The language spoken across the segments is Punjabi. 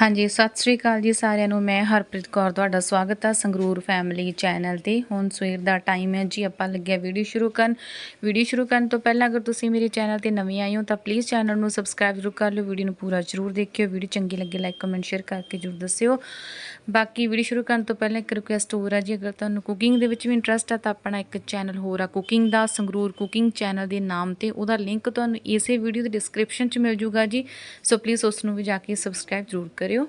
ਹਾਂਜੀ, ਸਤਿ ਸ੍ਰੀ ਅਕਾਲ ਜੀ ਸਾਰਿਆਂ ਨੂੰ। ਮੈਂ ਹਰਪ੍ਰੀਤ ਕੌਰ, ਤੁਹਾਡਾ ਸਵਾਗਤ ਹੈ ਸੰਗਰੂਰ ਫੈਮਿਲੀ ਚੈਨਲ ਤੇ। ਹੁਣ ਸਵੇਰ ਦਾ ਟਾਈਮ ਹੈ ਜੀ, ਆਪਾਂ ਲੱਗਿਆ ਵੀਡੀਓ ਸ਼ੁਰੂ ਕਰਨ। ਵੀਡੀਓ ਸ਼ੁਰੂ ਕਰਨ ਤੋਂ ਪਹਿਲਾਂ ਅਗਰ ਤੁਸੀਂ ਮੇਰੇ ਚੈਨਲ ਤੇ ਨਵੇਂ ਆਏ ਹੋ, ਤਾਂ ਪਲੀਜ਼ ਚੈਨਲ ਨੂੰ ਸਬਸਕ੍ਰਾਈਬ ਜ਼ਰੂਰ ਕਰ ਲਿਓ। ਵੀਡੀਓ ਨੂੰ ਪੂਰਾ ਜ਼ਰੂਰ ਦੇਖਿਓ। ਵੀਡੀਓ ਚੰਗੀ ਲੱਗੇ ਲਾਈਕ ਕਮੈਂਟ ਸ਼ੇਅਰ ਕਰਕੇ ਜ਼ਰੂਰ ਦੱਸਿਓ। ਬਾਕੀ ਵੀਡੀਓ ਸ਼ੁਰੂ ਕਰਨ ਤੋਂ ਪਹਿਲਾਂ ਇੱਕ ਰਿਕੁਐਸਟ ਹੋਰ ਹੈ ਜੀ, ਅਗਰ ਤੁਹਾਨੂੰ ਕੁਕਿੰਗ ਦੇ ਵਿੱਚ ਵੀ ਇੰਟਰਸਟ ਹੈ ਤਾਂ ਆਪਣਾ ਇੱਕ ਚੈਨਲ ਹੋਰ ਆ ਕੁਕਿੰਗ ਦਾ, ਸੰਗਰੂਰ ਕੁਕਿੰਗ ਚੈਨਲ ਦੇ ਨਾਮ ਤੇ। ਉਹਦਾ ਲਿੰਕ ਤੁਹਾਨੂੰ ਇਸੇ ਵੀਡੀਓ ਦੇ ਡਿਸਕ੍ਰਿਪਸ਼ਨ 'ਚ ਮਿਲ ਜੂਗਾ ਜੀ। ਸੋ ਪਲੀਜ਼ ਉਸ ਨੂੰ ਵੀ ਜਾ ਕੇ ਸਬਸਕ੍ਰਾਈਬ ਜ਼ਰੂਰ ਕਰਿਓ।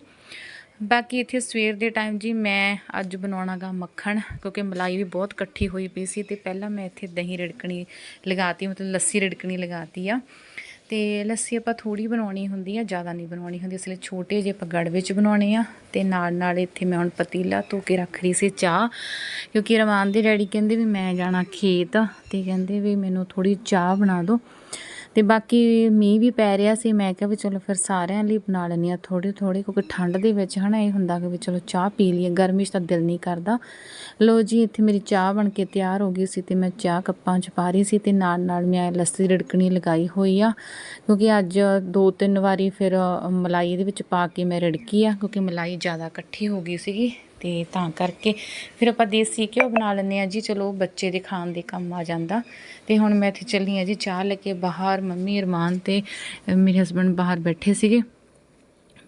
ਬਾਕੀ ਇੱਥੇ ਸਵੇਰ ਦੇ ਟਾਈਮ ਜੀ ਮੈਂ ਅੱਜ ਬਣਾਉਣਾਗਾ ਮੱਖਣ, ਕਿਉਂਕਿ ਮਲਾਈ ਵੀ ਬਹੁਤ ਇਕੱਠੀ ਹੋਈ ਪਈ ਸੀ ਤੇ ਪਹਿਲਾਂ ਮੈਂ ਇੱਥੇ ਦਹੀਂ ਰਿੜਕਣੀ ਲਗਾਤੀ, ਮਤਲਬ ਲੱਸੀ ਰਿੜਕਣੀ ਲਗਾਤੀ ਆ। ਤੇ ਲੱਸੀ ਆਪਾਂ ਥੋੜੀ ਬਣਾਉਣੀ ਹੁੰਦੀ ਆ, ਜ਼ਿਆਦਾ ਨਹੀਂ ਬਣਾਉਣੀ ਹੁੰਦੀ, ਇਸ ਲਈ ਛੋਟੇ ਜਿਹੇ ਆਪਾਂ ਗੜ ਵਿੱਚ ਬਣਾਉਣੇ ਆ। ਤੇ ਨਾਲ ਨਾਲ ਇੱਥੇ ਮੈਂ ਹੁਣ ਪਤੀਲਾ ਧੋ ਕੇ ਰੱਖ ਰਹੀ ਸੀ ਚਾਹ, ਕਿਉਂਕਿ ਰਮਾਨ ਦੇ ਡੈਡੀ ਕਹਿੰਦੇ ਵੀ ਮੈਂ ਜਾਣਾ ਖੇਤ, ਤੇ ਕਹਿੰਦੇ ਵੀ ਮੈਨੂੰ ਥੋੜੀ ਚਾਹ ਬਣਾ ਦਿਓ। ਅਤੇ ਬਾਕੀ ਮੀਂਹ ਵੀ ਪੈ ਰਿਹਾ ਸੀ, ਮੈਂ ਕਿਹਾ ਵੀ ਚਲੋ ਫਿਰ ਸਾਰਿਆਂ ਲਈ ਬਣਾ ਲੈਂਦੀ ਹਾਂ ਥੋੜੀ ਥੋੜੀ ਕਿਉਂਕਿ ਠੰਡ ਦੇ ਵਿੱਚ ਹੈ ਨਾ ਇਹ ਹੁੰਦਾ ਕਿ ਵੀ ਚਲੋ ਚਾਹ ਪੀ ਲਈਏ, ਗਰਮੀ 'ਚ ਤਾਂ ਦਿਲ ਨਹੀਂ ਕਰਦਾ। ਲੋ ਜੀ, ਇੱਥੇ ਮੇਰੀ ਚਾਹ ਬਣ ਕੇ ਤਿਆਰ ਹੋ ਗਈ ਸੀ ਤੇ ਮੈਂ ਚਾਹ ਕੱਪਾਂ 'ਚ ਪਾ ਰਹੀ ਸੀ ਤੇ ਨਾਲ ਨਾਲ ਮੈਂ ਲੱਸੀ ਰਿੜਕਣੀ ਲਗਾਈ ਹੋਈ ਆ, ਕਿਉਂਕਿ ਅੱਜ ਦੋ ਤਿੰਨ ਵਾਰੀ ਫਿਰ ਮਲਾਈ ਇਹਦੇ ਵਿੱਚ ਪਾ ਕੇ ਮੈਂ ਰਿੜਕੀ ਆ, ਕਿਉਂਕਿ ਮਲਾਈ ਜ਼ਿਆਦਾ ਇਕੱਠੀ ਹੋ ਗਈ ਸੀਗੀ। ਤੇ ਤਾਂ ਕਰਕੇ ਫਿਰ ਆਪਾਂ ਦੇਸੀ ਘਿਓ ਬਣਾ ਲੈਂਦੇ ਆ ਜੀ। ਚਲੋ ਬੱਚੇ ਦੇ ਖਾਣ ਦੇ ਕੰਮ ਆ ਜਾਂਦਾ। ਤੇ ਹੁਣ ਮੈਂ ਇੱਥੇ ਚੱਲੀ ਆ ਜੀ ਚਾਹ ਲੈ ਕੇ ਬਾਹਰ। ਮੰਮੀ ਅਰਮਾਨ ਤੇ ਮੇਰੇ ਹਸਬੰਡ ਬਾਹਰ ਬੈਠੇ ਸੀਗੇ।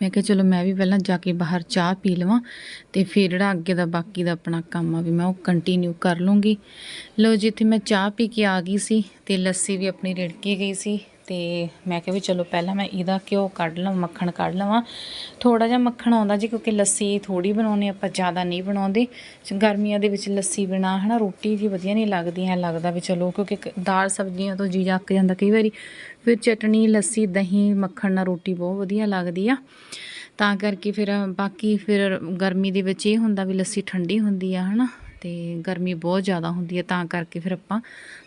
ਮੈਂ ਕਿਹਾ ਚਲੋ ਮੈਂ ਵੀ ਪਹਿਲਾਂ ਜਾ ਕੇ ਬਾਹਰ ਚਾਹ ਪੀ ਲਵਾਂ ਤੇ ਫਿਰ ਜਿਹੜਾ ਅੱਗੇ ਦਾ ਬਾਕੀ ਦਾ ਆਪਣਾ ਕੰਮ ਆ ਵੀ ਮੈਂ ਉਹ ਕੰਟੀਨਿਊ ਕਰ ਲੂੰਗੀ ਲੋ ਜੀ ਇੱਥੇ ਮੈਂ ਚਾਹ ਪੀ ਕੇ ਆ ਗਈ ਸੀ ਤੇ ਲੱਸੀ ਵੀ ਆਪਣੀ ਰਿੜਕੀ ਗਈ ਸੀ। ਤੇ ਮੈਂ ਕਿਹਾ ਵੀ ਚਲੋ ਪਹਿਲਾਂ ਮੈਂ ਇਹਦਾ ਘਿਓ ਕੱਢ ਲਵਾਂ, ਮੱਖਣ ਕੱਢ ਲਵਾਂ। ਥੋੜਾ ਜਿਹਾ ਮੱਖਣ ਆਉਂਦਾ ਜੀ ਕਿਉਂਕਿ ਲੱਸੀ ਥੋੜੀ ਬਣਾਉਣੀ ਆਪਾਂ, ਜ਼ਿਆਦਾ ਨਹੀਂ ਬਣਾਉਂਦੇ। ਗਰਮੀਆਂ ਦੇ ਵਿੱਚ ਲੱਸੀ ਬਿਨਾ ਹਨਾ ਰੋਟੀ ਜੀ ਵਧੀਆ ਨਹੀਂ ਲੱਗਦੀ ਹੈ ਲੱਗਦਾ ਵੀ ਚਲੋ ਕਿਉਂਕਿ ਕ- ਦਾਲ ਸਬਜ਼ੀਆਂ ਤੋਂ ਜੀ ਅੱਕ ਜਾਂਦਾ ਕਈ ਵਾਰੀ। ਫਿਰ ਚਟਣੀ ਲੱਸੀ, ਦਹੀਂ, ਮੱਖਣ ਨਾਲ ਰੋਟੀ ਬਹੁਤ ਵਧੀਆ ਲੱਗਦੀ ਆ। ਤਾਂ ਕਰਕੇ ਫਿਰ ਬਾਕੀ ਫਿਰ ਗਰਮੀ ਦੇ ਵਿੱਚ ਇਹ ਹੁੰਦਾ ਵੀ ਲੱਸੀ ਠੰਡੀ ਹੁੰਦੀ ਆ ਹਨਾ ਤੇ ਗਰਮੀ ਬਹੁਤ ਜ਼ਿਆਦਾ ਹੁੰਦੀ ਹੈ ਤਾਂ ਕਰਕੇ ਫਿਰ ਆਪਾਂ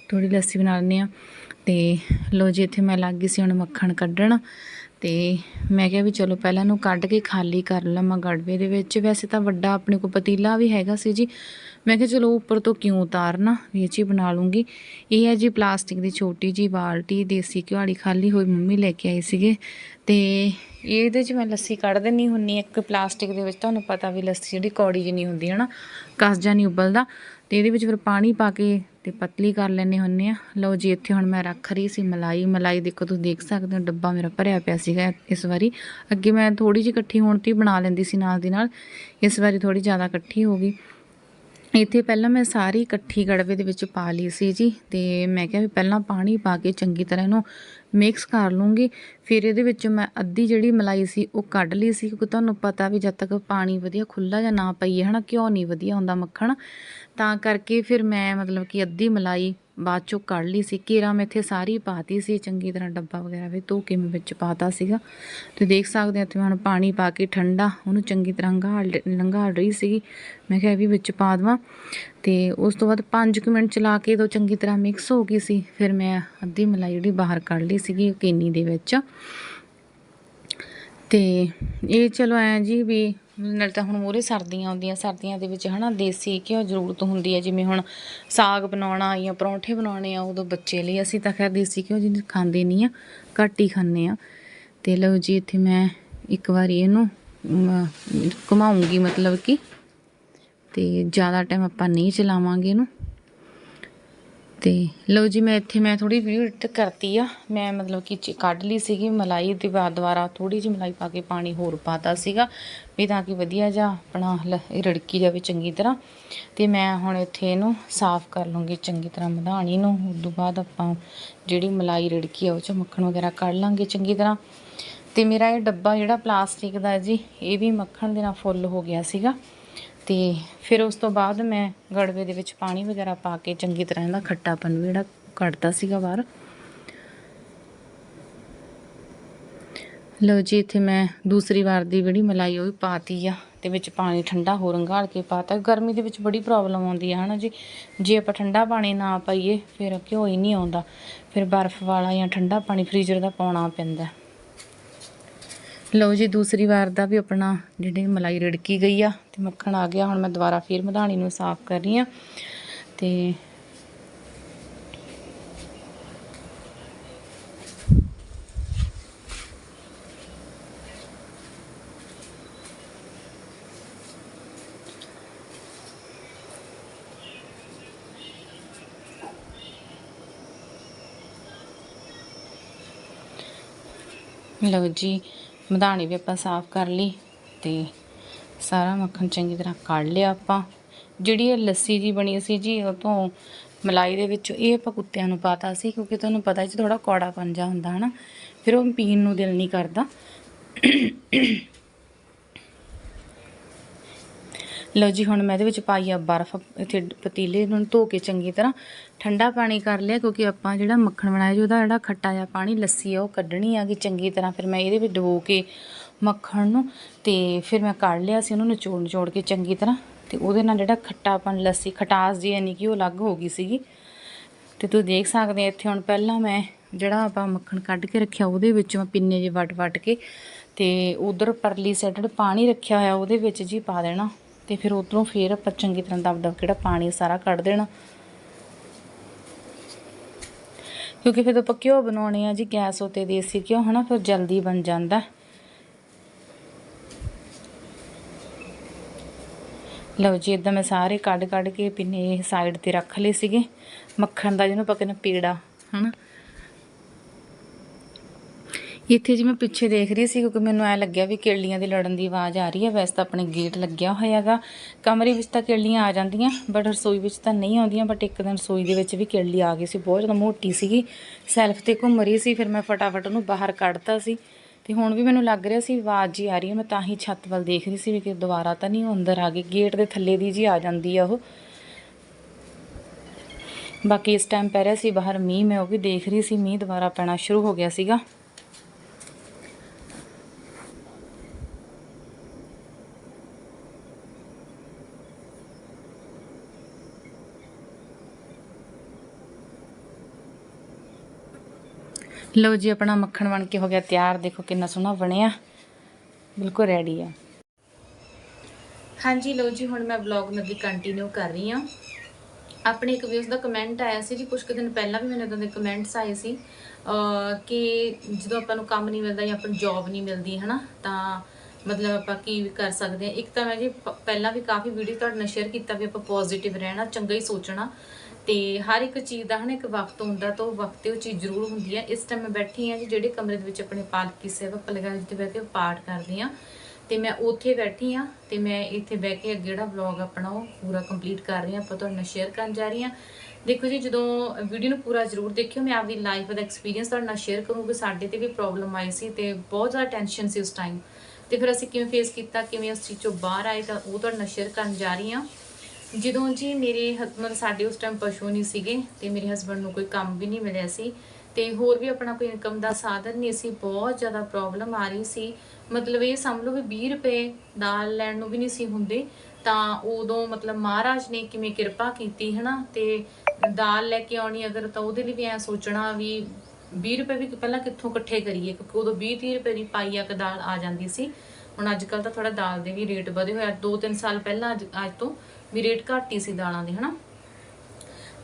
ਥੋੜੀ ਲੱਸੀ ਬਣਾ ਲੈਂਦੇ ਆ। ਤੇ ਲੋ ਜੀ, ਇੱਥੇ ਮੈਂ ਲੱਗ ਗਈ ਸੀ ਹੁਣ ਮੱਖਣ ਕੱਢਣ ਤੇ ਮੈਂ ਕਿਹਾ ਵੀ ਚਲੋ ਪਹਿਲਾਂ ਨੂੰ ਕੱਢ ਕੇ ਖਾਲੀ ਕਰ ਲਵਾਂ ਗੜਵੇ ਦੇ ਵਿੱਚ। ਵੈਸੇ ਤਾਂ ਵੱਡਾ ਆਪਣੇ ਕੋਲ ਪਤੀਲਾ ਵੀ ਹੈਗਾ ਸੀ ਜੀ। ਮੈਂ ਕਿਹਾ ਚਲੋ ਉੱਪਰ ਤੋਂ ਕਿਉਂ ਉਤਾਰਨਾ? ਵੀ ਇਹ 'ਚ ਬਣਾ ਲੂੰਗੀ। ਇਹ ਹੈ ਜੀ ਪਲਾਸਟਿਕ ਦੀ ਛੋਟੀ ਜੀ ਬਾਲਟੀ, ਦੇਸੀ ਘਿਓ ਵਾਲੀ ਖਾਲੀ ਹੋਈ ਮੰਮੀ ਲੈ ਕੇ ਆਏ ਸੀਗੇ। ਤੇ ਇਹਦੇ 'ਚ ਮੈਂ ਲੱਸੀ ਕੱਢ ਦਿੰਨੀ ਹੁੰਨੀ ਇੱਕ ਪਲਾਸਟਿਕ ਦੇ ਵਿੱਚ ਤੁਹਾਨੂੰ ਪਤਾ ਵੀ ਲੱਸੀ ਜਿਹੜੀ ਕੌੜੀ ਜਿਹੀ ਨਹੀਂ ਹੁੰਦੀ ਹਨਾ, ਕਸ ਜਾਂ ਨਹੀਂ ਉਬਲਦਾ। ਤੇ ਇਹਦੇ ਵਿੱਚ ਫਿਰ ਪਾਣੀ ਪਾ ਕੇ ਤੇ ਪਤਲੀ ਕਰ ਲੈਣੇ ਹੁੰਨੇ ਆ। ਲਓ ਜੀ, ਇੱਥੇ ਹੁਣ ਮੈਂ ਰੱਖ ਰਹੀ ਸੀ ਮਲਾਈ। ਮਲਾਈ ਦੇਖੋ, ਤੁਸੀਂ ਦੇਖ ਸਕਦੇ ਹੋ, ਡੱਬਾ ਮੇਰਾ ਭਰਿਆ ਪਿਆ ਸੀਗਾ ਇਸ ਵਾਰੀ। ਅੱਗੇ ਮੈਂ ਥੋੜੀ ਜਿਹੀ ਇਕੱਠੀ ਹੋਣ ਤੇ ਹੀ ਬਣਾ ਲੈਂਦੀ ਸੀ ਨਾਲ ਦੀ ਨਾਲ। ਇਸ ਵਾਰੀ ਥੋੜੀ ਜ਼ਿਆਦਾ ਇਕੱਠੀ ਹੋ ਗਈ। ਇੱਥੇ ਪਹਿਲਾਂ ਮੈਂ ਸਾਰੀ ਇਕੱਠੀ ਗੜਵੇ ਦੇ ਵਿੱਚ ਪਾ ਲਈ ਸੀ ਜੀ ਤੇ ਮੈਂ ਕਿਹਾ ਵੀ ਪਹਿਲਾਂ ਪਾਣੀ ਪਾ ਕੇ ਚੰਗੀ ਤਰ੍ਹਾਂ ਇਹਨੂੰ ਮਿਕਸ ਕਰ ਲੂੰਗੀ। ਫਿਰ ਇਹਦੇ ਵਿੱਚ ਮੈਂ ਅੱਧੀ ਜਿਹੜੀ ਮਲਾਈ ਸੀ ਉਹ ਕੱਢ ਲਈ ਸੀ ਕਿਉਂਕਿ ਤੁਹਾਨੂੰ ਪਤਾ ਵੀ ਜਦ ਤੱਕ ਪਾਣੀ ਵਧੀਆ ਖੁੱਲਾ ਜਾਂ ਨਾ ਪਈਏ ਹਨਾ, ਘਿਓ ਨਹੀਂ ਵਧੀਆ ਹੁੰਦਾ ਮੱਖਣ। ਤਾਂ ਕਰਕੇ ਫਿਰ ਮੈਂ ਮਤਲਬ ਕਿ ਅੱਧੀ ਮਲਾਈ ਬਾਅਦ ਚੋਂ ਕੱਢ ਲਈ ਸੀ। ਘੇਰਾ ਮੈਂ ਇੱਥੇ ਸਾਰੀ ਪਾਤੀ ਸੀ, ਚੰਗੀ ਤਰ੍ਹਾਂ ਡੱਬਾ ਵਗੈਰਾ ਵੀ ਧੋ ਕੇ ਮੈਂ ਵਿੱਚ ਪਾਤਾ ਸੀਗਾ। ਤੇ ਦੇਖ ਸਕਦੇ ਹੋ, ਇੱਥੇ ਮੈਂ ਹੁਣ ਪਾਣੀ ਪਾ ਕੇ ਠੰਡਾ, ਉਹਨੂੰ ਚੰਗੀ ਤਰ੍ਹਾਂ ਗਾਲ ਲੰਘਾੜ ਰਹੀ ਸੀਗੀ। ਮੈਂ ਕਿਹਾ ਇਹ ਵੀ ਵਿੱਚ ਪਾ ਦੇਵਾਂ। ਤੇ ਉਸ ਤੋਂ ਬਾਅਦ 5 ਮਿੰਟ ਚਲਾ ਕੇ ਜਦੋਂ ਚੰਗੀ ਤਰ੍ਹਾਂ ਮਿਕਸ ਹੋ ਗਈ ਸੀ, ਫਿਰ ਮੈਂ ਅੱਧੀ ਮਲਾਈ ਜਿਹੜੀ ਬਾਹਰ ਕੱਢ ਲਈ ਸੀਗੀ ਕੇਨੀ ਦੇ ਵਿੱਚ। ਤੇ ਇਹ ਚਲੋ ਐ ਜੀ ਵੀ ਨਾਲ ਤਾਂ ਹੁਣ ਮੂਰੇ ਸਰਦੀਆਂ ਆਉਂਦੀਆਂ ਸਰਦੀਆਂ ਦੇ ਵਿੱਚ ਹਨਾ ਦੇਸੀ ਘਿਓ ਜ਼ਰੂਰਤ ਹੁੰਦੀ ਹੈ ਜਿਵੇਂ ਹੁਣ ਸਾਗ ਬਣਾਉਣਾ ਜਾਂ ਪਰੌਂਠੇ ਬਣਾਉਣੇ ਆ ਉਦੋਂ ਬੱਚੇ ਲਈ ਅਸੀਂ ਤਾਂ ਖੈਰ ਦੇਸੀ ਘਿਓ ਜੀ ਖਾਂਦੇ ਨਹੀਂ ਆ ਘੱਟ ਹੀ ਖਾਂਦੇ ਆ। ਤੇ ਲਓ ਜੀ ਇੱਥੇ ਮੈਂ ਇੱਕ ਵਾਰੀ ਇਹਨੂੰ ਮ, ਘੁਮਾਉਂਗੀ ਮਤਲਬ ਕਿ ਤੇ ਜ਼ਿਆਦਾ ਟਾਈਮ ਆਪਾਂ ਨਹੀਂ ਚਲਾਵਾਂਗੇ ਇਹਨੂੰ। ਤੇ ਲਓ ਜੀ, ਮੈਂ ਇੱਥੇ, ਮੈਂ ਥੋੜੀ ਵੀਡੀਓ ਐਡਿਟ ਕਰਤੀ ਆ। ਮੈਂ ਮਤਲਬ ਕਿ ਚ- ਕੱਢ ਲਈ ਸੀਗੀ ਮਲਾਈ ਦੇ ਬਾਅਦ ਦੁਬਾਰਾ ਥੋੜੀ ਜਿਹੀ ਮਲਾਈ ਪਾ ਕੇ ਪਾਣੀ ਹੋਰ ਪਾਤਾ ਸੀਗਾ ਵੀ ਤਾਂ ਕਿ ਵਧੀਆ ਜਿਹਾ ਆਪਣਾ ਲ- ਇਹ ਰੜਕੀ ਜਾਵੇ ਚੰਗੀ ਤਰ੍ਹਾਂ। ਤੇ ਮੈਂ ਹੁਣ ਇੱਥੇ ਇਹਨੂੰ ਸਾਫ਼ ਕਰ ਲੂੰਗੀ ਚੰਗੀ ਤਰ੍ਹਾਂ ਮਧਾਣੀ ਨੂੰ। ਉਸ ਤੋਂ ਬਾਅਦ ਆਪਾਂ ਜਿਹੜੀ ਮਲਾਈ ਰੜਕੀ ਆ, ਉਹ ਚ ਮੱਖਣ ਵਗੈਰਾ ਕੱਢ ਲਾਂਗੇ ਚੰਗੀ ਤਰ੍ਹਾਂ। ਤੇ ਮੇਰਾ ਇਹ ਡੱਬਾ ਜਿਹੜਾ ਪਲਾਸਟਿਕ ਦਾ ਜੀ, ਇਹ ਵੀ ਮੱਖਣ ਦੇ ਨਾਲ ਫੁੱਲ ਹੋ ਗਿਆ ਸੀਗਾ। ਤੇ ਫਿਰ ਉਸ ਤੋਂ ਬਾਅਦ ਮੈਂ ਗੜਵੇ ਦੇ ਵਿੱਚ ਪਾਣੀ ਵਗੈਰਾ ਪਾ ਕੇ ਚੰਗੀ ਤਰ੍ਹਾਂ ਇਹਦਾ ਖੱਟਾਪਨ ਵੀ ਜਿਹੜਾ ਕੱਢਦਾ ਸੀਗਾ ਬਾਹਰ। ਲਓ ਜੀ, ਇੱਥੇ ਮੈਂ ਦੂਸਰੀ ਵਾਰ ਦੀ ਜਿਹੜੀ ਮਲਾਈ ਉਹ ਵੀ ਪਾਤੀ ਆ ਤੇ ਵਿੱਚ ਪਾਣੀ ਠੰਡਾ ਹੋਰ ਰੰਗਾਲ ਕੇ ਪਾਤਾ। ਗਰਮੀ ਦੇ ਵਿੱਚ ਬੜੀ ਪ੍ਰੋਬਲਮ ਆਉਂਦੀ ਆ, ਹਨਾ ਜੀ? ਜੇ ਆਪਾਂ ਠੰਡਾ ਪਾਣੀ ਨਾ ਪਾਈਏ, ਫਿਰ ਘਿਓ ਹੀ ਨਹੀਂ ਆਉਂਦਾ? ਫਿਰ ਬਰਫ਼ ਵਾਲਾ ਜਾਂ ਠੰਡਾ ਪਾਣੀ ਫ੍ਰੀਜ਼ਰ ਦਾ ਪਾਉਣਾ ਪੈਂਦਾ। ਲਓ ਜੀ, ਦੂਸਰੀ ਵਾਰ ਦਾ ਵੀ ਆਪਣਾ ਜਿਹੜੀ ਮਲਾਈ ਰੜਕੀ ਗਈ ਆ ਤੇ ਮੱਖਣ ਆ ਗਿਆ। ਹੁਣ ਮੈਂ ਦੁਬਾਰਾ ਫੇਰ ਮਧਾਣੀ ਨੂੰ ਸਾਫ਼ ਕਰ ਰਹੀ ਆ ਤੇ ਲਓ ਜੀ ਮਧਾਣੀ ਵੀ ਆਪਾਂ ਸਾਫ਼ ਕਰ ਲਈ ਤੇ ਸਾਰਾ ਮੱਖਣ ਚੰਗੀ ਤਰ੍ਹਾਂ ਕੱਢ ਲਿਆ ਆਪਾਂ। ਜਿਹੜੀ ਇਹ ਲੱਸੀ ਜੀ ਬਣੀ ਸੀ ਜੀ, ਉਹ ਤੋਂ ਮਲਾਈ ਦੇ ਵਿੱਚ ਇਹ ਆਪਾਂ ਕੁੱਤਿਆਂ ਨੂੰ ਪਾਤਾ ਸੀ, ਕਿਉਂਕਿ ਤੁਹਾਨੂੰ ਪਤਾ ਜੀ ਥੋੜਾ ਕੌੜਾ ਪੰਜਾ ਹੁੰਦਾ ਹਨਾ, ਫਿਰ ਉਹ ਪੀਣ ਨੂੰ ਦਿਲ ਨਹੀਂ ਕਰਦਾ। ਲਓ ਜੀ, ਹੁਣ ਮੈਂ ਇਹਦੇ ਵਿੱਚ ਪਾਈ ਆ ਬਰਫ਼, ਇੱਥੇ ਪਤੀਲੇ ਨੂੰ ਧੋ ਕੇ ਚੰਗੀ ਤਰ੍ਹਾਂ ਠੰਡਾ ਪਾਣੀ ਕਰ ਲਿਆ, ਕਿਉਂਕਿ ਆਪਾਂ ਜਿਹੜਾ ਮੱਖਣ ਬਣਾਇਆ ਜੀ, ਉਹਦਾ ਜਿਹੜਾ ਖੱਟਾ ਜਿਹਾ ਪਾਣੀ, ਲੱਸੀ ਆ, ਉਹ ਕੱਢਣੀ ਆ ਗੀ ਚੰਗੀ ਤਰ੍ਹਾਂ ਫਿਰ ਮੈਂ ਇਹਦੇ ਵਿੱਚ ਡੁਬੋ ਕੇ ਮੱਖਣ ਨੂੰ ਤੇ ਫਿਰ ਮੈਂ ਕੱਢ ਲਿਆ ਸੀ, ਉਹਨੂੰ ਨਿਚੋੜ ਨਿਚੋੜ ਕੇ ਚੰਗੀ ਤਰ੍ਹਾਂ ਤੇ ਉਹਦੇ ਨਾਲ ਜਿਹੜਾ ਖੱਟਾਪਨ, ਲੱਸੀ, ਖਟਾਸ ਜੀ, ਯਾਨੀ ਕਿ ਉਹ ਅਲੱਗ ਹੋ ਗਈ ਸੀਗੀ। ਤੇ ਤੁਸੀਂ ਦੇਖ ਸਕਦੇ ਆ, ਇੱਥੇ ਹੁਣ ਪਹਿਲਾਂ ਮੈਂ ਜਿਹੜਾ ਆਪਾਂ ਮੱਖਣ ਕੱਢ ਕੇ ਰੱਖਿਆ, ਉਹਦੇ ਵਿੱਚੋਂ ਪਿੰਨੇ ਜੇ ਵਟ ਵਟ ਕੇ ਤੇ ਉਧਰ ਪਰਲੀ ਸਾਈਡ ਪਾਣੀ ਰੱਖਿਆ ਹੋਇਆ, ਉਹਦੇ ਵਿੱਚ ਜੀ ਪਾ ਦੇਣਾ। ਤੇ ਫਿਰ ਉਧਰੋਂ ਫੇਰ ਆਪਾਂ ਚੰਗੀ ਤਰ੍ਹਾਂ ਦਬ ਦਬ ਕਿਹੜਾ ਪਾਣੀ ਸਾਰਾ ਕੱਢ ਦੇਣਾ। ਕਿਉਂਕਿ ਫਿਰ ਆਪਾਂ ਘਿਓ ਬਣਾਉਣੇ ਆ ਜੀ, ਗੈਸ ਉਤੇ ਦੇਸੀ ਘਿਓ, ਹਨਾ, ਫਿਰ ਜਲਦੀ ਬਣ ਜਾਂਦਾ। ਲਓ ਜੀ ਇਦਾਂ ਮੈਂ ਸਾਰੇ ਕੱਢ ਕੱਢ ਕੇ ਪਿੰਨੇ ਸਾਈਡ ਤੇ ਰੱਖ ਲਏ ਸੀਗੇ। ਮੱਖਣ ਦਾ ਜਿਹਨੂੰ ਆਪਾਂ ਕਹਿੰਦੇ ਪੀੜਾ, ਹਨਾ। ਇੱਥੇ ਜੀ ਮੈਂ ਪਿੱਛੇ ਦੇਖ ਰਹੀ ਸੀ ਕਿਉਂਕਿ ਮੈਨੂੰ ਐ ਲੱਗਿਆ ਵੀ ਕਿਰਲੀਆਂ ਦੀ ਲੜਨ ਦੀ ਆਵਾਜ਼ ਆ ਰਹੀ ਹੈ। ਵੈਸੇ ਤਾਂ ਆਪਣੇ ਗੇਟ ਲੱਗਿਆ ਹੋਇਆਗਾ ਕਮਰੇ ਵਿੱਚ ਤਾਂ ਕਿਰਲੀਆਂ ਆ ਜਾਂਦੀਆਂ ਬਟ ਰਸੋਈ ਵਿੱਚ ਤਾਂ ਨਹੀਂ ਆਉਂਦੀਆਂ ਬਟ ਇੱਕ ਦਿਨ ਰਸੋਈ ਦੇ ਵਿੱਚ ਵੀ ਕਿਰਲੀ ਆ ਗਈ ਸੀ। ਬਹੁਤ ਜ਼ਿਆਦਾ ਮੋਟੀ ਸੀਗੀ। ਸੈਲਫ ਤੇ ਘੁੰਮ ਰਹੀ ਸੀ, ਫਿਰ ਮੈਂ ਫਟਾਫਟ ਉਹਨੂੰ ਬਾਹਰ ਕੱਢਤਾ ਸੀ। ਤੇ ਹੁਣ ਵੀ ਮੈਨੂੰ ਲੱਗ ਰਿਹਾ ਸੀ ਆਵਾਜ਼ ਜੀ ਆ ਰਹੀ ਹੈ। ਮੈਂ ਤਾਂ ਹੀ ਛੱਤ ਵੱਲ ਦੇਖ ਰਹੀ ਸੀ ਵੀ ਕਿ ਦੁਬਾਰਾ ਤਾਂ ਨਹੀਂ ਉਹ ਅੰਦਰ ਆ ਗਈ। ਗੇਟ ਦੇ ਥੱਲੇ ਦੀ ਜੀ ਆ ਜਾਂਦੀ ਆ ਉਹ। ਬਾਕੀ ਇਸ ਟਾਈਮ ਪੈ ਰਿਹਾ ਸੀ ਬਾਹਰ ਮੀਂਹ, ਮੈਂ ਉਹ ਵੀ ਦੇਖ ਰਹੀ ਸੀ। ਮੀਂਹ ਦੁਬਾਰਾ ਪੈਣਾ ਸ਼ੁਰੂ ਹੋ ਗਿਆ ਸੀਗਾ। ਲਓ ਜੀ, ਆਪਣਾ ਮੱਖਣ ਬਣ ਕੇ ਹੋ ਗਿਆ ਤਿਆਰ। ਦੇਖੋ ਕਿੰਨਾ ਸੋਹਣਾ ਬਣਿਆ। ਬਿਲਕੁਲ ਰੈਡੀ ਆ। ਹਾਂਜੀ, ਲਓ ਜੀ, ਹੁਣ ਮੈਂ ਵਲੌਗ ਨੂੰ ਅੱਗੇ ਕੰਟੀਨਿਊ ਕਰ ਰਹੀ ਹਾਂ। ਆਪਣੇ ਇੱਕ ਵਿਊਸ ਦਾ ਕਮੈਂਟ ਆਇਆ ਸੀ ਜੀ ਕੁਝ ਕੁ ਦਿਨ ਪਹਿਲਾਂ ਵੀ ਮੈਨੂੰ ਇਦਾਂ ਦੇ ਕਮੈਂਟਸ ਆਏ ਸੀ ਕਿ ਜਦੋਂ ਆਪਾਂ ਨੂੰ ਕੰਮ ਨਹੀਂ ਮਿਲਦਾ ਜਾਂ ਆਪਾਂ ਨੂੰ ਜੌਬ ਨਹੀਂ ਮਿਲਦੀ, ਹਨਾ, ਤਾਂ ਮਤਲਬ ਆਪਾਂ ਕੀ ਕਰ ਸਕਦੇ ਹਾਂ। ਇੱਕ ਤਾਂ ਮੈਂ ਜੀ ਪਹਿਲਾਂ ਵੀ ਕਾਫੀ ਵੀਡੀਓ ਤੁਹਾਡੇ ਨਾਲ ਸ਼ੇਅਰ ਕੀਤਾ ਵੀ ਆਪਾਂ ਪੋਜ਼ਿਟਿਵ ਰਹਿਣਾ, ਚੰਗਾ ਹੀ ਸੋਚਣਾ। ਤੇ ਹਰ ਇੱਕ ਚੀਜ਼ ਦਾ ਹਨਾ ਇੱਕ ਵਕਤ ਹੁੰਦਾ ਤਾਂ ਉਹ ਵਕਤ ਤੇ ਉਹ ਚੀਜ਼ ਜ਼ਰੂਰ ਹੁੰਦੀ ਹੈ ਇਸ ਟਾਈਮ ਮੈਂ ਬੈਠੀ ਹਾਂ ਜੀ ਜਿਹੜੇ ਕਮਰੇ ਦੇ ਵਿੱਚ ਆਪਣੇ ਪਾਲਕੀ ਸੇਵਾ ਪਲਗਾ ਜਿੱਥੇ ਬਹਿ ਕੇ ਪਾਠ ਕਰਦੀ ਹਾਂ ਤੇ ਮੈਂ ਉੱਥੇ ਬੈਠੀ ਹਾਂ ਤੇ ਮੈਂ ਇੱਥੇ ਬਹਿ ਕੇ ਅੱਗੇ ਜਿਹੜਾ ਵਲੌਗ ਆਪਣਾ ਉਹ ਪੂਰਾ ਕੰਪਲੀਟ ਕਰ ਰਹੀ ਹਾਂ ਆਪਾਂ ਤੁਹਾਡੇ ਨਾਲ ਸ਼ੇਅਰ ਕਰਨ ਜਾ ਰਹੀ ਹਾਂ ਦੇਖੋ ਜੀ, ਜਦੋਂ ਵੀਡੀਓ ਨੂੰ ਪੂਰਾ ਜ਼ਰੂਰ ਦੇਖਿਓ, ਮੈਂ ਆਪਦੀ ਲਾਈਫ ਦਾ ਐਕਸਪੀਰੀਅੰਸ ਤੁਹਾਡੇ ਨਾਲ ਸ਼ੇਅਰ ਕਰੂੰਗੀ। ਸਾਡੇ ਤੇ ਵੀ ਪ੍ਰੋਬਲਮ ਆਈ ਸੀ ਤੇ ਬਹੁਤ ਜ਼ਿਆਦਾ ਟੈਨਸ਼ਨ ਸੀ ਉਸ ਟਾਈਮ ਤੇ ਫਿਰ ਅਸੀਂ ਕਿਵੇਂ ਫੇਸ ਕੀਤਾ, ਕਿਵੇਂ ਉਸ ਚੀਜ਼ ਚੋਂ ਬਾਹਰ ਆਏ ਤਾਂ ਉਹ ਤੁਹਾਡੇ ਨਾਲ ਸ਼ੇਅਰ ਕਰਨ ਜਾ ਰਹੀ ਹਾਂ ਜਦੋਂ ਜੀ ਮੇਰੇ ਹਸਬੰਦ ਸਾਡੇ ਉਸ ਟਾਈਮ ਪਸ਼ੂ ਨਹੀਂ ਸੀਗੇ ਤੇ ਮੇਰੇ ਹਸਬੰਡ ਨੂੰ ਕੋਈ ਕੰਮ ਵੀ ਨਹੀਂ ਮਿਲਿਆ ਸੀ ਤੇ ਹੋਰ ਵੀ ਆਪਣਾ ਕੋਈ ਇਨਕਮ ਦਾ ਸਾਧਨ ਨਹੀਂ ਸੀ ਬਹੁਤ ਜ਼ਿਆਦਾ ਪ੍ਰੋਬਲਮ ਆ ਰਹੀ ਸੀ। ਮਤਲਬ ਇਹ ਸਮਝ ਲਓ ਵੀ 20 ਰੁਪਏ ਦਾਲ ਲੈਣ ਨੂੰ ਵੀ ਨਹੀਂ ਸੀ ਹੁੰਦੇ, ਤਾਂ ਉਦੋਂ ਮਤਲਬ ਮਹਾਰਾਜ ਨੇ ਕਿਵੇਂ ਕਿਰਪਾ ਕੀਤੀ, ਹਨਾ? ਤੇ ਦਾਲ ਲੈ ਕੇ ਆਉਣੀ ਅਗਰ ਤਾਂ ਉਹਦੇ ਲਈ ਵੀ ਐ ਸੋਚਣਾ ਵੀ 20 ਰੁਪਏ ਵੀ ਪਹਿਲਾਂ ਕਿੱਥੋਂ ਇਕੱਠੇ ਕਰੀਏ, ਕਿਉਂਕਿ ਉਦੋਂ 20 30 ਰੁਪਏ ਦੀ ਪਾਈਆ ਕ ਦਾਲ ਆ ਜਾਂਦੀ ਸੀ। ਹੁਣ ਅੱਜ ਕੱਲ ਤਾਂ ਥੋੜਾ ਦਾਲ ਦੇ ਵੀ ਰੇਟ ਵਧੇ ਹੋਏ ਆ 2-3 ਸਾਲ ਪਹਿਲਾਂ ਅੱਜ ਅੱਜ ਤੋਂ ਵੀ ਰੇਟ ਘੱਟ ਹੀ ਸੀ ਦਾਲਾਂ ਦੇ, ਹਨਾ?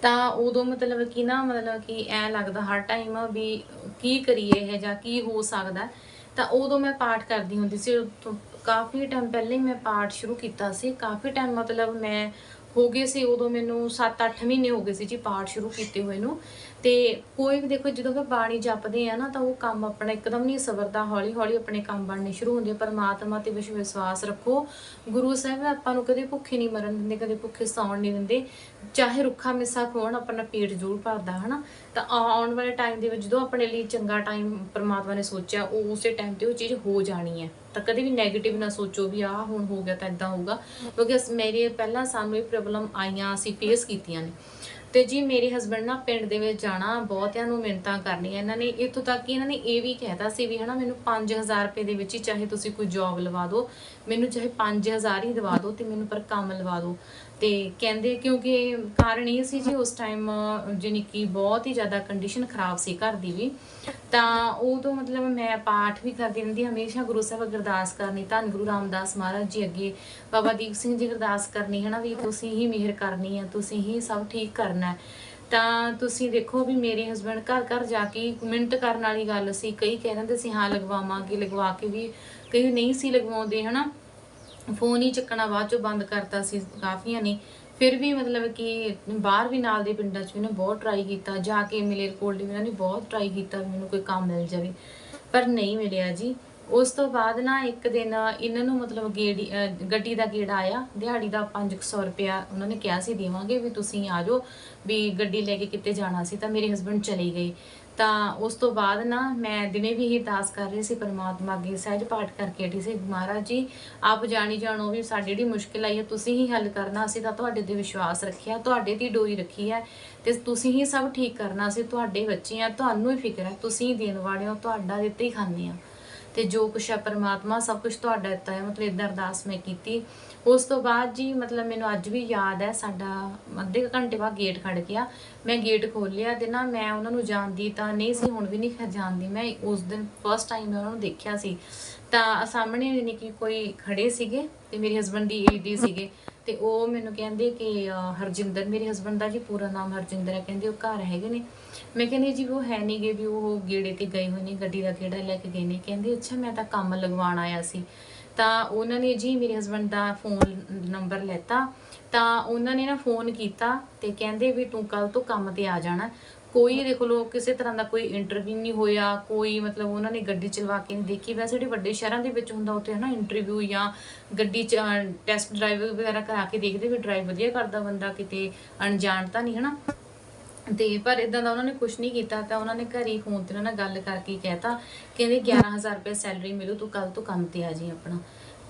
ਤਾਂ ਉਦੋਂ ਮਤਲਬ ਕਿ ਨਾ, ਮਤਲਬ ਕਿ ਐ ਲੱਗਦਾ ਹਰ ਟਾਈਮ ਵੀ ਕੀ ਕਰੀਏ ਇਹ ਜਾਂ ਕੀ ਹੋ ਸਕਦਾ? ਤਾਂ ਉਦੋਂ ਮੈਂ ਪਾਠ ਕਰਦੀ ਹੁੰਦੀ ਸੀ, ਉਦੋਂ ਕਾਫੀ ਟਾਈਮ ਪਹਿਲਾਂ ਹੀ ਮੈਂ ਪਾਠ ਸ਼ੁਰੂ ਕੀਤਾ ਸੀ। ਕਾਫੀ ਟਾਈਮ ਮਤਲਬ ਮੈਂ ਹੋ ਗਏ ਸੀ, ਉਦੋਂ ਮੈਨੂੰ 7-8 ਮਹੀਨੇ ਹੋ ਗਏ ਸੀ ਜੀ ਪਾਠ ਸ਼ੁਰੂ ਕੀਤੇ ਹੋਏ ਨੂੰ। ਤੇ ਕੋਈ ਵੀ ਦੇਖੋ, ਜਦੋਂ ਆਪਾਂ ਬਾਣੀ ਜਪਦੇ ਆ ਨਾ, ਤਾਂ ਉਹ ਕੰਮ ਆਪਣਾ ਇੱਕਦਮ ਨਹੀਂ ਸਵਰਦਾ। ਹੌਲੀ ਹੌਲੀ ਆਪਣੇ ਕੰਮ ਬਣਨੇ ਸ਼ੁਰੂ ਹੁੰਦੇ ਪਰਮਾਤਮਾ ਤੇ ਵਿਸ਼- ਵਿਸ਼ਵਾਸ ਰੱਖੋ। ਗੁਰੂ ਸਾਹਿਬ ਆਪਾਂ ਨੂੰ ਕਦੇ ਭੁੱਖੇ ਨਹੀਂ ਮਰਨ ਦਿੰਦੇ, ਕਦੇ ਭੁੱਖੇ ਸੌਣ ਨਹੀਂ ਦਿੰਦੇ। ਚਾਹੇ ਰੁੱਖਾ ਮਿੱਸਾ ਖਵਾਉਣ ਆਪਣਾ ਪੇਟ ਜ਼ਰੂਰ ਭਰਦਾ, ਹਨਾ? ਤਾਂ ਆ- ਆਉਣ ਵਾਲੇ ਟਾਈਮ ਦੇ ਵਿੱਚ ਜਦੋਂ ਆਪਣੇ ਲਈ ਚੰਗਾ ਟਾਈਮ ਪਰਮਾਤਮਾ ਨੇ ਸੋਚਿਆ, ਉਹ ਉਸੇ ਟਾਈਮ ਤੇ ਉਹ ਚੀਜ਼ ਹੋ ਜਾਣੀ ਹੈ। ਤਾਂ ਕਦੇ ਵੀ 네ਗੇਟਿਵ ਨਾ ਸੋਚੋ ਵੀ ਆਹ ਹੁਣ ਹੋ ਗਿਆ ਤਾਂ ਇਦਾਂ ਹੋਊਗਾ। ਕਿਉਂਕਿ ਮੇਰੇ ਪਹਿਲਾਂ ਸਾਨੂੰ ਇਹ ਪ੍ਰੋਬਲਮ ਆਈਆਂ, ਅਸੀਂ ਫੇਸ ਕੀਤੀਆਂ ਨੇ। ਤੇ ਜੀ ਮੇਰੇ ਹਸਬੰਡ ਨਾ ਪਿੰਡ ਦੇ ਵਿੱਚ ਜਾਣਾ, ਬਹੁਤਿਆਂ ਨੂੰ ਮਿੰਤਾਂ ਕਰਨੀਆਂ। ਇਹਨਾਂ ਨੇ ਇੱਥੋਂ ਤੱਕ ਕਿ ਇਹਨਾਂ ਨੇ ਇਹ ਵੀ ਕਹਿਤਾ ਸੀ ਵੀ ਹਨਾ, ਮੈਨੂੰ 5000 ਰੁਪਏ ਦੇ ਵਿੱਚ ਹੀ ਚਾਹੇ ਤੁਸੀਂ ਕੋਈ ਜੌਬ ਲਵਾ ਦਿਓ, ਮੈਨੂੰ ਚਾਹੇ 5000 ਹੀ ਦਵਾ ਦਿਓ ਤੇ ਮੈਨੂੰ ਪਰ ਕੰਮ ਲਵਾ ਦਿਓ। ਤੇ ਕਹਿੰਦੇ ਕਿਉਂਕਿ ਕਾਰਨ ਇਹ ਸੀ ਜੀ ਉਸ ਟਾਈਮ ਜਾਣੀ ਕਿ ਬਹੁਤ ਹੀ ਜ਼ਿਆਦਾ ਕੰਡੀਸ਼ਨ ਖਰਾਬ ਸੀ ਘਰ ਦੀ ਵੀ। ਤਾਂ ਉਹ ਤੋਂ ਮਤਲਬ ਮੈਂ ਪਾਠ ਵੀ ਕਰਦੀ ਰਹਿੰਦੀ ਹਮੇਸ਼ਾ ਗੁਰੂ ਸਾਹਿਬ ਅਰਦਾਸ ਕਰਨੀ, ਧੰਨ ਗੁਰੂ ਰਾਮਦਾਸ ਮਹਾਰਾਜ ਜੀ ਅੱਗੇ, ਬਾਬਾ ਦੀਪ ਸਿੰਘ ਜੀ ਅਰਦਾਸ ਕਰਨੀ ਹੈ ਨਾ ਵੀ ਤੁਸੀਂ ਹੀ ਮਿਹਰ ਕਰਨੀ ਹੈ ਤੁਸੀਂ ਹੀ ਸਭ ਠੀਕ ਕਰਨਾ। ਹੈ ਤਾਂ ਤੁਸੀਂ ਦੇਖੋ ਵੀ ਮੇਰੇ ਹਸਬੰਡ ਘਰ ਘਰ ਜਾ ਕੇ ਮਿੰਟ ਕਰਨ ਵਾਲੀ ਗੱਲ ਸੀ, ਕਈ ਕਹਿ ਦਿੰਦੇ ਸੀ, ਹਾਂ, ਲਗਵਾਵਾਂਗੇ, ਲਗਵਾ ਕੇ ਵੀ। ਕਈ ਨਹੀਂ ਸੀ ਲਗਵਾਉਂਦੇ, ਹਨਾ। ਫੋਨ ਹੀ ਚੱਕਣਾ ਬਾਅਦ ਚੋਂ ਬੰਦ ਕਰਤਾ ਸੀ, ਕਾਫੀਆਂ ਨੇ। ਫਿਰ ਵੀ ਮਤਲਬ ਕਿ ਬਾਹਰ ਵੀ ਨਾਲ ਦੇ ਪਿੰਡਾਂ 'ਚ ਵੀ ਨੇ ਬਹੁਤ ਟਰਾਈ ਕੀਤਾ, ਜਾ ਕੇ ਮਿਲੇ ਕੋਲ ਵੀ ਇਹਨਾਂ ਨੇ ਬਹੁਤ ਟਰਾਈ ਕੀਤਾ ਵੀ ਮੈਨੂੰ ਕੋਈ ਕੰਮ ਮਿਲ ਜਾਵੇ। ਪਰ ਨਹੀਂ ਮਿਲਿਆ ਜੀ। ਉਸ ਤੋਂ ਬਾਅਦ ਨਾ ਇੱਕ ਦਿਨ ਇਹਨਾਂ ਨੂੰ ਮਤਲਬ ਗੇੜੀ ਗੱਡੀ ਦਾ ਗੇੜਾ ਆਇਆ, ਦਿਹਾੜੀ ਦਾ 500 ਰੁਪਿਆ ਉਹਨਾਂ ਨੇ ਕਿਹਾ ਸੀ, ਦੇਵਾਂਗੇ ਵੀ ਤੁਸੀਂ ਆ ਜਾਓ, ਵੀ ਗੱਡੀ ਲੈ ਕੇ ਕਿਤੇ ਜਾਣਾ ਸੀ ਤਾਂ ਮੇਰੇ ਹਸਬੰਡ ਚਲੇ ਗਏ। ਤਾਂ ਉਸ ਤੋਂ ਬਾਅਦ ਨਾ ਮੈਂ ਦਿਨੇ ਵੀ ਹੀ ਅਰਦਾਸ ਕਰ ਰਹੀ ਸੀ, ਪਰਮਾਤਮਾ ਅੱਗੇ ਸਹਿਜ ਪਾਠ ਕਰਕੇ ਹਟੀ ਸੀ। ਮਹਾਰਾਜ ਜੀ, ਆਪ ਜਾਣੀ ਜਾਣੋ ਵੀ ਸਾਡੀ ਜਿਹੜੀ ਮੁਸ਼ਕਿਲ ਆਈ ਹੈ, ਤੁਸੀਂ ਹੀ ਹੱਲ ਕਰਨਾ, ਅਸੀਂ ਤਾਂ ਤੁਹਾਡੇ ਤੇ ਵਿਸ਼ਵਾਸ ਰੱਖਿਆ, ਤੁਹਾਡੇ ਤੇ ਹੀ ਡੋਰੀ ਰੱਖੀ ਹੈ ਤੇ ਤੁਸੀਂ ਹੀ ਸਭ ਠੀਕ ਕਰਨਾ, ਅਸੀਂ ਤੁਹਾਡੇ ਬੱਚੇ ਆ ਤੁਹਾਨੂੰ ਹੀ ਫਿਕਰ ਹੈ, ਤੁਸੀਂ ਹੀ ਦੇਣ ਵਾਲੇ ਹੋ, ਤੁਹਾਡਾ ਦਿੱਤੇ ਹੀ ਖਾਂਦੇ ਆ ਤੇ ਜੋ ਕੁਛ ਹੈ ਪਰਮਾਤਮਾ ਸਭ ਕੁਝ ਤੁਹਾਡਾ ਦਿੱਤਾ ਹੈ। ਮਤਲਬ ਇਦਾਂ ਅਰਦਾਸ ਮੈਂ ਕੀਤੀ। ਉਸ ਤੋਂ ਬਾਅਦ ਜੀ ਮਤਲਬ ਮੈਨੂੰ ਅੱਜ ਵੀ ਯਾਦ ਹੈ, ਸਾਡਾ ਅੱਧੇ ਕੁ ਘੰਟੇ ਬਾਅਦ ਗੇਟ ਖੜ ਗਿਆ। ਮੈਂ ਗੇਟ ਖੋਲ੍ਹਿਆ ਤੇ ਨਾ ਮੈਂ ਉਹਨਾਂ ਨੂੰ ਜਾਣਦੀ ਤਾਂ ਨਹੀਂ ਸੀ, ਹੁਣ ਵੀ ਨਹੀਂ ਜਾਣਦੀ। ਮੈਂ ਉਸ ਦਿਨ ਫਸਟ ਟਾਈਮ ਮੈਂ ਉਹਨਾਂ ਨੂੰ ਦੇਖਿਆ ਸੀ। ਤਾਂ ਸਾਹਮਣੇ ਯਾਨੀ ਕਿ ਕੋਈ ਖੜੇ ਸੀਗੇ ਤੇ ਮੇਰੇ ਹਸਬੰਡ ਦੀ ਏਜ ਦੇ ਸੀਗੇ। ਤੇ ਉਹ ਮੈਨੂੰ ਕਹਿੰਦੇ ਕਿ ਹਰਜਿੰਦਰ, ਮੇਰੇ ਹਸਬੰਡ ਦਾ ਜੀ ਪੂਰਾ ਨਾਮ ਹਰਜਿੰਦਰ ਹੈ, ਕਹਿੰਦੇ ਉਹ ਘਰ ਹੈਗੇ ਨੇ। ਮੈਂ ਕਹਿੰਦੀ, ਜੀ, ਉਹ ਹੈ ਨਹੀਂਗੇ ਵੀ ਉਹ ਗੇੜੇ ਤੇ ਗਏ ਹੋਏ ਨੇ, ਗੱਡੀ ਦਾ ਕਿਹੜਾ ਲੈ ਕੇ ਗਏ ਨੇ। ਕਹਿੰਦੇ, ਅੱਛਾ, ਮੈਂ ਤਾਂ ਕੰਮ ਲਗਵਾਉਣ ਆਇਆ ਸੀ। ਤਾਂ ਉਹਨਾਂ ਨੇ ਜੀ, ਮੇਰੇ ਹਸਬੰਡ ਦਾ ਫੋਨ ਨੰਬਰ ਲੈਤਾ। ਤਾਂ ਉਹਨਾਂ ਨੇ ਨਾ ਫੋਨ ਕੀਤਾ ਤੇ ਕਹਿੰਦੇ ਵੀ ਤੂੰ ਕੱਲ ਤੋਂ ਕੰਮ ਤੇ ਆ ਜਾਣਾ। ਕੋਈ ਦੇਖ ਲੋ ਕਿਸੇ ਤਰ੍ਹਾਂ ਦਾ ਕੋਈ ਇੰਟਰਵਿਊ ਨਹੀਂ ਹੋਇਆ, ਕੋਈ ਮਤਲਬ ਉਹਨਾਂ ਨੇ ਗੱਡੀ ਚਲਵਾ ਕੇ ਨਹੀਂ ਦੇਖੀ। ਵੈਸੇ ਜਿਹੜੇ ਵੱਡੇ ਸ਼ਹਿਰਾਂ ਦੇ ਵਿੱਚ ਹੁੰਦਾ, ਉੱਥੇ ਹਨਾ ਇੰਟਰਵਿਊ ਜਾਂ ਗੱਡੀ ਚ ਟੈਸਟ ਡਰਾਈਵ ਵਗੈਰਾ ਕਰਾ ਕੇ ਦੇਖਦੇ ਵੀ ਡਰਾਈਵ ਵਧੀਆ ਕਰਦਾ ਬੰਦਾ, ਕਿਤੇ ਅਣਜਾਣ ਤਾਂ ਨਹੀਂ, ਹਨਾ? ਤੇ ਪਰ ਇਦਾਂ ਦਾ ਉਹਨਾਂ ਨੇ ਕੁਝ ਨਹੀਂ ਕੀਤਾ, ਤਾਂ ਉਹਨਾਂ ਨੇ ਘਰੇ ਫੋਨ ਤੇ ਉਹਨਾਂ ਨਾਲ ਗੱਲ ਕਰਕੇ ਕਹਿਤਾ, ਕਹਿੰਦੇ 11000 ਰੁਪਏ ਸੈਲਰੀ ਮਿਲੂ, ਤੂੰ ਕੱਲ ਤੋਂ ਕੰਮ ਤੇ ਆ ਜੀ ਆਪਣਾ।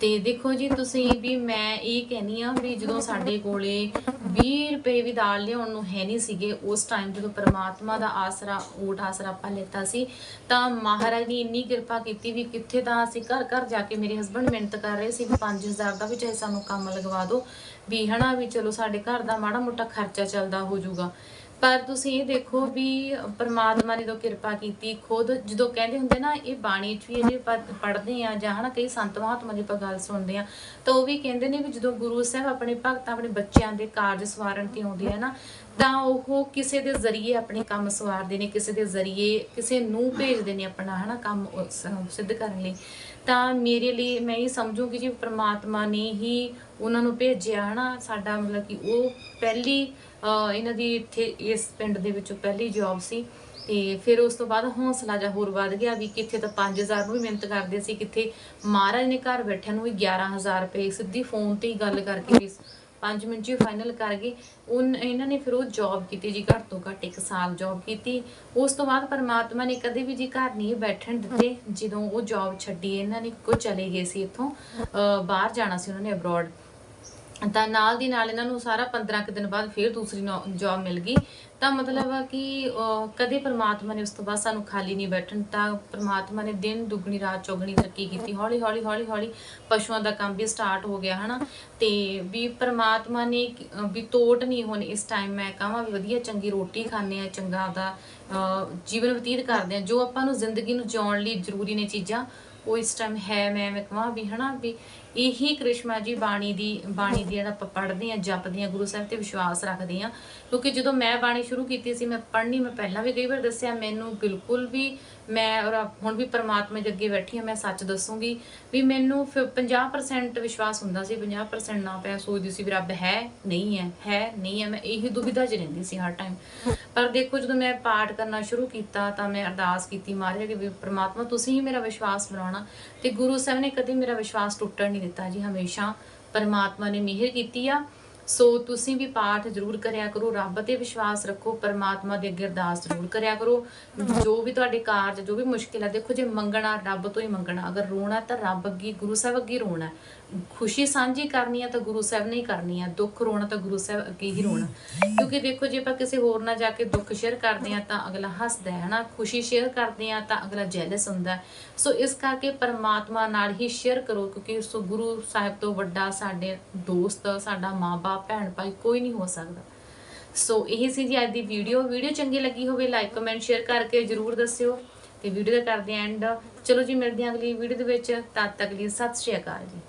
ਤੇ ਦੇਖੋ ਜੀ, ਤੁਸੀਂ ਵੀ ਮੈਂ ਇਹ ਕਹਿਨੀ ਆ ਵੀ ਜਦੋਂ ਸਾਡੇ ਕੋਲੇ 20 ਰੁਪਏ ਵੀ ਦਾਲ ਲਿਆਉਣ ਨੂੰ ਹੈ ਨਹੀਂ ਸੀਗੇ, ਉਸ ਟਾਈਮ ਜਦੋਂ ਪਰਮਾਤਮਾ ਦਾ ਆਸਰਾ ਓਟ ਆਸਰਾ ਆਪਾਂ ਲੈਤਾ ਸੀ, ਤਾਂ ਮਹਾਰਾਜ ਨੇ ਇੰਨੀ ਕਿਰਪਾ ਕੀਤੀ ਵੀ ਕਿੱਥੇ ਤਾਂ ਅਸੀਂ ਘਰ ਘਰ ਜਾ ਕੇ ਮੇਰੇ ਹਸਬੰਡ ਮਿਹਨਤ ਕਰ ਰਹੇ ਸੀ ਵੀ 5000 ਦਾ ਵੀ ਚਾਹੇ ਸਾਨੂੰ ਕੰਮ ਲਗਵਾ ਦਿਓ, ਵੀ ਹਨਾ ਵੀ ਚਲੋ ਸਾਡੇ ਘਰ ਦਾ ਮਾੜਾ ਮੋਟਾ ਖਰਚਾ ਚੱਲਦਾ ਹੋ ਜਾਊਗਾ। ਪਰ ਤੁਸੀਂ ਇਹ ਦੇਖੋ ਵੀ ਪਰਮਾਤਮਾ ਨੇ ਜਦੋਂ ਕਿਰਪਾ ਕੀਤੀ, ਖੁਦ ਜਦੋਂ ਕਹਿੰਦੇ ਹੁੰਦੇ ਨਾ, ਇਹ ਬਾਣੀ 'ਚ ਵੀ ਇਹ ਪੜ੍ਹਦੇ ਆ ਜਾਂ ਹਨਾ ਕਈ ਸੰਤ ਮਹਾਤਮਾ ਦੀ ਆਪਾਂ ਗੱਲ ਸੁਣਦੇ ਆ, ਤਾਂ ਉਹ ਵੀ ਕਹਿੰਦੇ ਨੇ ਵੀ ਜਦੋਂ ਗੁਰੂ ਸਾਹਿਬ ਆਪਣੇ ਭਗਤਾਂ, ਆਪਣੇ ਬੱਚਿਆਂ ਦੇ ਕਾਰਜ ਸਵਾਰਨ ਤੇ ਆਉਂਦੇ ਆ ਨਾ, ਤਾਂ ਉਹ ਕਿਸੇ ਦੇ ਜ਼ਰੀਏ ਆਪਣੇ ਕੰਮ ਸਵਾਰਦੇ ਨੇ, ਕਿਸੇ ਦੇ ਜ਼ਰੀਏ ਕਿਸੇ ਨੂੰ ਭੇਜਦੇ ਨੇ ਆਪਣਾ ਹਨਾ ਕੰਮ, ਉਹ ਸ- ਸਿੱਧ ਕਰਨ ਲਈ। ਤਾਂ ਮੇਰੇ ਲਈ ਮੈਂ ਇਹ ਸਮਝੂਗੀ ਜੀ ਪ੍ਰਮਾਤਮਾ ਨੇ ਹੀ ਉਹਨਾਂ ਨੂੰ ਭੇਜਿਆ ਹਨਾ ਸਾਡਾ ਮਤਲਬ ਕਿ ਉਹ ਪਹਿਲੀ ਇਹਨਾਂ ਦੀ ਇੱਥੇ ਇਸ ਪਿੰਡ ਦੇ ਵਿੱਚੋਂ ਪਹਿਲੀ ਜੌਬ ਸੀ। ਤੇ ਫਿਰ ਉਸ ਤੋਂ ਬਾਅਦ ਹੌਸਲਾ ਜਿਹਾ ਹੋਰ ਵੱਧ ਗਿਆ ਵੀ ਕਿੱਥੇ ਤਾਂ 5000 ਨੂੰ ਵੀ ਮਿਹਨਤ ਕਰਦੇ ਸੀ, ਕਿੱਥੇ ਮਹਾਰਾਜ ਨੇ ਘਰ ਬੈਠਿਆਂ ਨੂੰ ਵੀ 11000 ਰੁਪਏ, ਸਿੱਧੀ ਫੋਨ ਤੇ ਹੀ ਗੱਲ ਕਰਕੇ 5 ਮਿੰਟ 'ਚ ਹੀ ਫਾਈਨਲ ਕਰ ਗਏ। ਉਨ, ਇਹਨਾਂ ਨੇ ਫਿਰ ਉਹ ਜੌਬ ਕੀਤੀ ਜੀ, ਘੱਟ ਤੋਂ ਘੱਟ 1 ਸਾਲ ਜੌਬ ਕੀਤੀ। ਉਸ ਤੋਂ ਬਾਅਦ ਪਰਮਾਤਮਾ ਨੇ ਕਦੇ ਵੀ ਜੀ ਘਰ ਨਹੀਂ ਬੈਠਣ ਦਿੱਤੇ। ਜਦੋਂ ਉਹ ਜੌਬ ਛੱਡੀ, ਇਹਨਾਂ ਨੇ ਕੋ ਚਲੇ ਗਏ ਸੀ ਇੱਥੋਂ ਬਾਹਰ ਜਾਣਾ ਸੀ ਉਹਨਾਂ ਨੇ ਅਬਰੋਡ ਤਾਂ ਨਾਲ ਦੀ ਨਾਲ ਇਹਨਾਂ ਨੂੰ ਸਾਰਾ 15 ਕੁ ਦਿਨ ਬਾਅਦ ਫਿਰ ਦੂਸਰੀ ਜੌਬ ਮਿਲ ਗਈ। ਤਾਂ ਮਤਲਬ ਕਿ ਕਦੇ ਪ੍ਰਮਾਤਮਾ ਨੇ ਉਸ ਤੋਂ ਬਾਅਦ ਸਾਨੂੰ ਖਾਲੀ ਨਹੀਂ ਬੈਠਣ ਤਾਂ ਪ੍ਰਮਾਤਮਾ ਨੇ ਦਿਨ ਦੁੱਗਣੀ, ਰਾਤ ਚੌਗਣੀ ਤਰੱਕੀ ਕੀਤੀ। ਹੌਲੀ ਹੌਲੀ ਹੌਲੀ ਹੌਲੀ ਪਸ਼ੂਆਂ ਦਾ ਕੰਮ ਵੀ ਸਟਾਰਟ ਹੋ ਗਿਆ, ਹਨਾ? ਤੇ ਵੀ ਪ੍ਰਮਾਤਮਾ ਨੇ ਵੀ ਤੋਟ ਨਹੀਂ ਹੁਣ ਇਸ ਟਾਈਮ ਮੈਂ ਕਹਾਂ ਵੀ ਵਧੀਆ ਚੰਗੀ ਰੋਟੀ ਖਾਂਦੇ ਆ ਚੰਗਾ ਦਾ ਜੀਵਨ ਬਤੀਤ ਕਰਦੇ ਆ ਜੋ ਆਪਾਂ ਨੂੰ ਜ਼ਿੰਦਗੀ ਨੂੰ ਜਿਉਣ ਲਈ ਜ਼ਰੂਰੀ ਨੇ ਚੀਜ਼ਾਂ, ਉਹ ਇਸ ਟਾਈਮ ਹੈ ਮੈਂ ਮੈਂ ਕਹਾਂ ਵੀ, ਹਨਾ? ਵੀ ਇਹੀ ਕ੍ਰਿਸ਼ਮਾ ਜੀ ਬਾਣੀ ਦੀ ਬਾਣੀ ਦੀ ਜਿਹੜਾ ਆਪਾਂ ਪੜ੍ਹਦੇ ਆ ਜਪਦੇ ਆ ਗੁਰੂ ਸਾਹਿਬ ਤੇ ਵਿਸ਼ਵਾਸ ਰੱਖਦੇ ਆ ਕਿਉਂਕਿ ਜਦੋਂ ਮੈਂ ਬਾਣੀ ਸ਼ੁਰੂ ਕੀਤੀ ਸੀ, ਮੈਂ ਪੜ੍ਹਨੀ, ਮੈਂ ਪਹਿਲਾਂ ਵੀ ਕਈ ਵਾਰ ਦੱਸਿਆ, ਮੈਨੂੰ ਬਿਲਕੁਲ ਵੀ ਮੈਂ ਔਰ ਹੁਣ ਵੀ ਪਰਮਾਤਮਾ ਦੇ ਅੱਗੇ ਬੈਠੀ ਆ ਮੈਂ ਸੱਚ ਦੱਸੂਗੀ ਵੀ ਮੈਨੂੰ ਫਿਰ 50% ਵਿਸ਼ਵਾਸ ਹੁੰਦਾ ਸੀ 50% ਨਾ ਪਿਆ, ਸੋਚਦੀ ਸੀ ਵੀ ਰੱਬ ਹੈ, ਨਹੀਂ ਹੈ ਹੈ, ਨਹੀਂ ਹੈ, ਮੈਂ ਇਹੀ ਦੁਬਿਧਾ 'ਚ ਰਹਿੰਦੀ ਸੀ ਹਰ ਟਾਈਮ ਪਰ ਦੇਖੋ, ਜਦੋਂ ਮੈਂ ਪਾਠ ਕਰਨਾ ਸ਼ੁਰੂ ਕੀਤਾ, ਤਾਂ ਮੈਂ ਅਰਦਾਸ ਕੀਤੀ ਮਹਾਰਾਜ ਅੱਗੇ ਵੀ ਪਰਮਾਤਮਾ, ਤੁਸੀਂ ਹੀ ਮੇਰਾ ਵਿਸ਼ਵਾਸ ਬਣਾਉਣਾ। ਤੇ ਗੁਰੂ ਸਾਹਿਬ ਨੇ ਕਦੇ ਮੇਰਾ ਵਿਸ਼ਵਾਸ ਟੁੱਟਣ ਨਹੀਂ ਦਿੱਤਾ ਜੀ, ਹਮੇਸ਼ਾ ਪਰਮਾਤਮਾ ਨੇ ਮਿਹਰ ਕੀਤੀ ਆ। ਸੋ ਤੁਸੀਂ ਵੀ ਪਾਠ ਜ਼ਰੂਰ ਕਰਿਆ ਕਰੋ, ਰੱਬ ਤੇ ਵਿਸ਼ਵਾਸ ਰੱਖੋ, ਪਰਮਾਤਮਾ ਦੇ ਅੱਗੇ ਅਰਦਾਸ ਜ਼ਰੂਰ ਕਰਿਆ ਕਰੋ। ਜੋ ਵੀ ਤੁਹਾਡੇ ਕਾਰਜ, ਜੋ ਵੀ ਮੁਸ਼ਕਿਲ ਆ, ਦੇਖੋ ਜੇ ਮੰਗਣਾ ਰੱਬ ਤੋਂ ਹੀ ਮੰਗਣਾ, ਅਗਰ ਰੋਣਾ ਤਾਂ ਰੱਬ ਅੱਗੇ, ਗੁਰੂ ਸਾਹਿਬ ਅੱਗੇ ਰੋਣਾ। ਖੁਸ਼ੀ ਸਾਂਝੀ ਕਰਨੀ ਹੈ ਤਾਂ ਗੁਰੂ ਸਾਹਿਬ ਨੇ ਹੀ ਕਰਨੀ ਹੈ ਦੁੱਖ ਰੋਣਾ ਤਾਂ ਗੁਰੂ ਸਾਹਿਬ ਅੱਗੇ ਹੀ ਰੋਣਾ। ਕਿਉਂਕਿ ਦੇਖੋ, ਜੇ ਆਪਾਂ ਕਿਸੇ ਹੋਰ ਨਾਲ ਜਾ ਕੇ ਦੁੱਖ ਸ਼ੇਅਰ ਕਰਦੇ ਆ ਤਾਂ ਅਗਲਾ ਹੱਸਦਾ ਹੈ ਨਾ ਖੁਸ਼ੀ ਸ਼ੇਅਰ ਕਰਦੇ ਆ ਤਾਂ ਅਗਲਾ ਜੈਲਸ ਹੁੰਦਾ ਸੋ ਇਸ ਕਰਕੇ ਪਰਮਾਤਮਾ ਨਾਲ ਹੀ ਸ਼ੇਅਰ ਕਰੋ, ਕਿਉਂਕਿ ਸੋ ਗੁਰੂ ਸਾਹਿਬ ਤੋਂ ਵੱਡਾ ਸਾਡੇ ਦੋਸਤ, ਸਾਡਾ ਮਾਂ-ਬਾਪ ਭੈਣ ਭਾਈ ਕੋਈ ਨਹੀਂ ਹੋ ਸਕਦਾ। ਸੋ ਇਹ ਸੀ ਜੀ ਅੱਜ ਦੀ ਵੀਡੀਓ ਵੀਡੀਓ ਚੰਗੀ ਲੱਗੀ ਹੋਵੇ ਲਾਈਕ ਕਮੈਂਟ ਸ਼ੇਅਰ ਕਰਕੇ ਜਰੂਰ ਦੱਸਿਓ। ਤੇ ਵੀਡੀਓ ਦਾ ਕਰਦੇ ਐਂਡ ਚਲੋ ਜੀ, ਮਿਲਦੇ ਹਾਂ ਅਗਲੀ ਵੀਡੀਓ ਦੇ ਵਿੱਚ। ਤਦ ਤੱਕ ਲਈ ਸਤਿ ਸ਼੍ਰੀ ਅਕਾਲ ਜੀ।